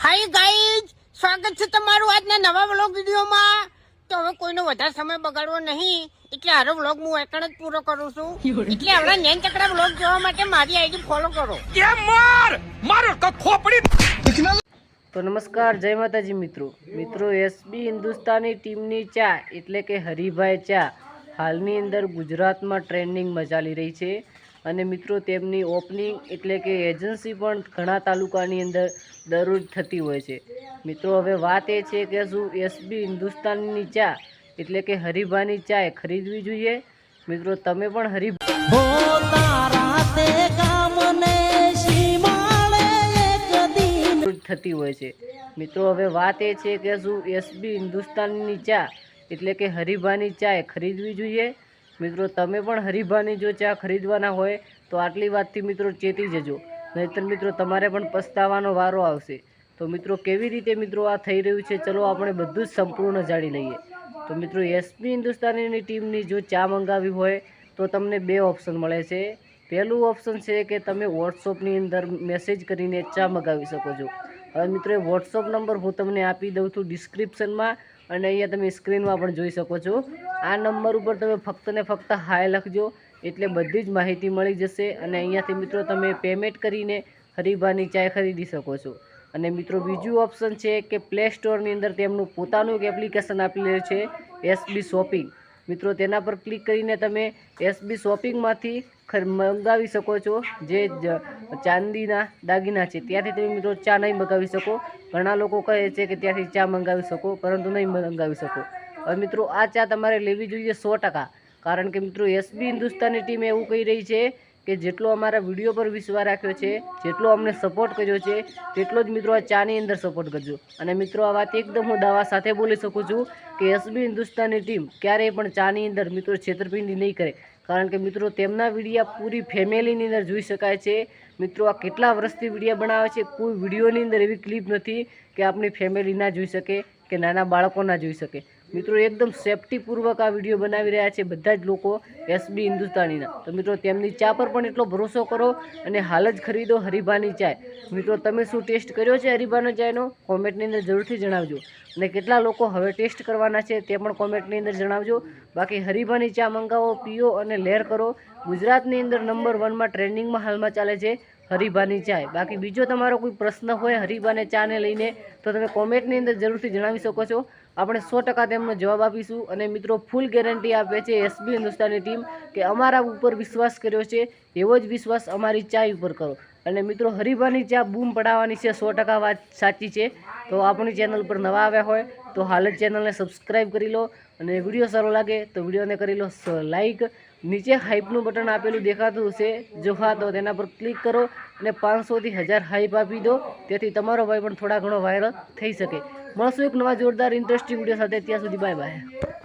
Hi guys સ્વાગત છે તમારું આજના નવા વ્લોગ વિડીયોમાં. તો હવે કોઈનો વધારે સમય બગાડવો નહીં એટલે હારો વ્લોગ હું એકણ જ પૂરો કરું છું. એટલે આપણા નેન ચકડા વ્લોગ જોવા માટે મારી આઈડી ફોલો કરો. તો નમસ્કાર જય માતાજી મિત્રો. મિત્રો એસબી હિન્દુસ્તાની ટીમની ચા એટલે કે હરિભાઈ ચા હાલની અંદર ગુજરાતમાં ટ્રેન્ડિંગમાં ચાલી રહી છે. અને મિત્રો તેમની ઓપનિંગ એટલે કે એજન્સી પણ ઘણા તાલુકાની અંદર દરરોજ થતી હોય છે. મિત્રો હવે વાત એ છે કે શું એસબી હિન્દુસ્તાનની ચા એટલે કે હરિભાની ચા ખરીદવી જોઈએ? મિત્રો તમે પણ હરિ થતી હોય છે. મિત્રો હવે વાત એ છે કે શું એસબી હિન્દુસ્તાનની ચા એટલે કે હરિભાની ચા ખરીદવી જોઈએ? મિત્રો, તમે પણ હરિભાની જો ચા ખરીદવાના હોય, તો આટલી વાતથી મિત્રો ચેતી જજો. નહીંતર મિત્રો, તમારે પણ પસ્તાવાનો વારો આવશે. તો મિત્રો, કેવી રીતે મિત્રો આ થઈ રહ્યું છે, ચલો આપણે બધું જ સંપૂર્ણ જાણી લઈએ. તો મિત્રો એસપી હિન્દુસ્તાનીની ટીમની જો ચા મંગાવી હોય, તો તમને બે ઓપ્શન મળે છે. પહેલું ઓપ્શન છે કે તમે વોટ્સઅપની અંદર મેસેજ કરીને ચા મંગાવી શકો છો. હવે મિત્રો વોટ્સઅપ નંબર હું તમને આપી દઉં છું ડિસ્ક્રિપ્શનમાં. અને અહીંયા તમે સ્ક્રીનમાં પણ જોઈ શકો છો. આ નંબર ઉપર તમે ફક્ત ને ફક્ત હાય લખજો, એટલે બધી જ માહિતી મળી જશે અને અહીંયાથી મિત્રો તમે પેમેન્ટ કરીને હરીભાની ચાય ખરીદી શકો છો. અને મિત્રો બીજું ઓપ્શન છે કે પ્લે સ્ટોરની અંદર તેમનું પોતાનું એક એપ્લિકેશન આપી રહ્યું છે એસબી શોપિંગ મિત્રો, તેના પર ક્લિક કરીને તમે એસબી શોપિંગમાંથી મંગાવી શકો છો, જે ચાંદીના દાગીના છે. ત્યાંથી તમે મિત્રો ચા નહીં મંગાવી શકો. ઘણા લોકો કહે છે કે ત્યાંથી ચા મંગાવી શકો, પરંતુ નહીં મંગાવી શકો. હવે મિત્રો, આ ચા તમારે લેવી જોઈએ સો ટકા. કારણ કે મિત્રો એસબી હિન્દુસ્તાની ટીમ એવું કહી રહી છે કે જેટલો અમારા વીડિયો પર વિશ્વાસ રાખ્યો છે, જેટલો અમને સપોર્ટ કર્યો છે, તેટલો જ મિત્રો આ ચાની અંદર સપોર્ટ કરજો. અને મિત્રો, આ વાત એકદમ હું દાવા સાથે બોલી શકું છું કે એસબી હિન્દુસ્તાની ટીમ ક્યારેય પણ ચાની અંદર મિત્રો છેતરપિંડી નહીં કરે. કારણ કે મિત્રો, તેમના વિડીયા પૂરી ફેમિલીની અંદર જોઈ શકાય છે. મિત્રો, આ કેટલા વર્ષથી વિડીયા બનાવે છે, કોઈ વિડીયોની અંદર એવી ક્લિપ નથી કે આપણી ફેમિલી ના જોઈ શકે, કે નાના બાળકો ના જોઈ શકે. મિત્રો, એકદમ સેફટીપૂર્વક આ વીડિયો બનાવી રહ્યા છે બધા જ લોકો એસબી હિન્દુસ્તાનીના. તો મિત્રો, તેમની ચા પર પણ એટલો ભરોસો કરો અને હાલ જ ખરીદો હરીભાની ચાય. મિત્રો, તમે શું ટેસ્ટ કર્યો છે હરીભાનો ચાયનો? કોમેન્ટની અંદર જરૂરથી જણાવજો. અને કેટલા લોકો હવે ટેસ્ટ કરવાના છે તે પણ કોમેન્ટની અંદર જણાવજો. બાકી હરીભાની ચા મંગાવો, પીઓ અને લહેર કરો. ગુજરાતની અંદર નંબર વનમાં ટ્રેન્ડિંગમાં હાલમાં ચાલે છે હરિભાની ચાય. બાકી બીજો તમારો કોઈ પ્રશ્ન હોય હરિભાને ચાને લઈને, તો તમે કોમેન્ટની અંદર જરૂરથી જણાવી શકો છો. આપણે સો ટકા તેમનો જવાબ આપીશું અને મિત્રો ફૂલ ગેરંટી આપે છે એસબી હિન્દુસ્તાની ટીમ કે અમારા ઉપર વિશ્વાસ કર્યો છે, એવો જ વિશ્વાસ અમારી ચાય ઉપર કરો. અને મિત્રો હરીબાની ચા બૂમ પડાવવાની છે, સો ટકા વાત સાચી છે. તો આપણી ચેનલ પર નવા આવ્યા હોય, તો હાલ જ ચેનલને સબસ્ક્રાઈબ કરી લો. અને વીડિયો સારો લાગે તો વિડીયોને કરી લો લાઈક નીચે હાઇપનું બટન આપેલું દેખાતું હશે. જો હા, તો તેના પર ક્લિક કરો અને પાંચસોથી હજાર હાઇપ આપી દો. તેથી તમારો ભાઈ પણ થોડા ઘણો વાયરલ થઈ શકે. મળશું એક નવા જોરદાર ઇન્ટરેસ્ટિંગ વીડિયો સાથે. ત્યાં સુધી બાય બાય